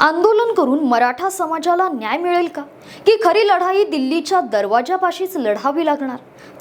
आंदोलन करून मराठा समाजाला न्याय मिळेल का? की खरी लढाई दिल्लीच्या दरवाजापाशीच लढावी लागणार?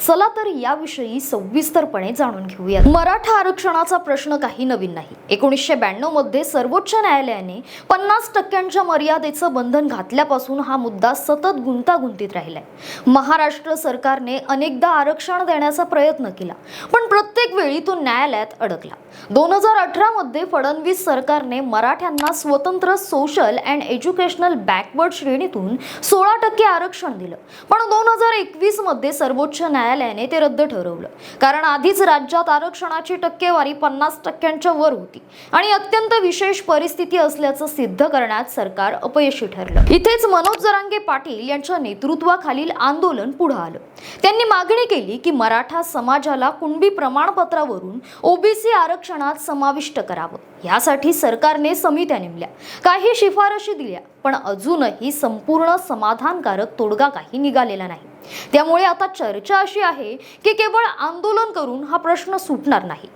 चला तर याविषयी सविस्तरपणे जाणून घेऊया मराठा आरक्षणाचा प्रश्न काही नवीन नाही. एकोणीसशे ब्याण्णवमध्ये सर्वोच्च न्यायालयाने पन्नास टक्क्यांच्या मर्यादेचं बंधन घातल्यापासून हा मुद्दा सतत गुंतागुंतीत राहिलाय. महाराष्ट्र सरकारने अनेकदा आरक्षण देण्याचा प्रयत्न केला पण प्रत्येक वेळी तो न्यायालयात अडकला. दोन हजार अठरा मध्ये फडणवीस सरकारने मराठ्यांना स्वतंत्र सोशल अँड एज्युकेशनल बॅकवर्ड श्रेणीतून सोळा टक्के आरक्षण दिलं. पण दोन हजार एकवीसमध्ये सर्वोच्च न्यायालयाने ते रद्द ठरवलं. कारण आधीच राज्यात आरक्षणाची टक्केवारी पन्नास टक्क्यांच्या वर होती. आणि अत्यंत विशेष परिस्थिती असल्याचं सिद्ध करण्यात सरकार अपयशी ठरलं. इथेच मनोज जरांगे पाटील यांच्या नेतृत्वाखालील आंदोलन पुढे आलं. त्यांनी मागणी केली की मराठा समाजाला कुणबी प्रमाणपत्रावरून ओबीसी आरक्षणात समाविष्ट करावं. यासाठी सरकारने समित्या नेमल्या. काही शिफारशी दिल्या. पण अजूनही संपूर्ण समाधानकारक तोडगा काही निघालेला नाही. त्यामुळे आता चर्चा अशी आहे की केवळ आंदोलन करून हा प्रश्न सुटणार नाही.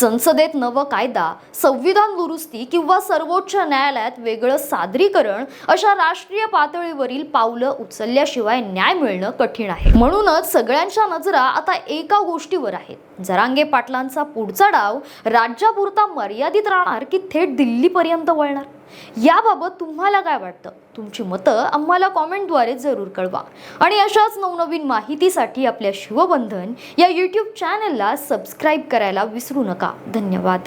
संसदेत नवं कायदा संविधान दुरुस्ती किंवा सर्वोच्च न्यायालयात वेगळं सादरीकरण अशा राष्ट्रीय पातळीवरील पावलं उचलल्याशिवाय न्याय मिळणं कठीण आहे. म्हणूनच सगळ्यांच्या नजरा आता एका गोष्टीवर आहेत. जरांगे पाटलांचा पुढचा डाव राज्यापुरता मर्यादित राहणार की थेट दिल्लीपर्यंत वळणार? याबाबत तुम्हाला काय वाटतं? तुमची मतं आम्हाला कॉमेंटद्वारे जरूर कळवा. आणि अशाच नवनवीन माहितीसाठी आपल्या शिवबंधन या यूट्यूब चॅनलला सबस्क्राईब करायला विसरू नका. धन्यवाद.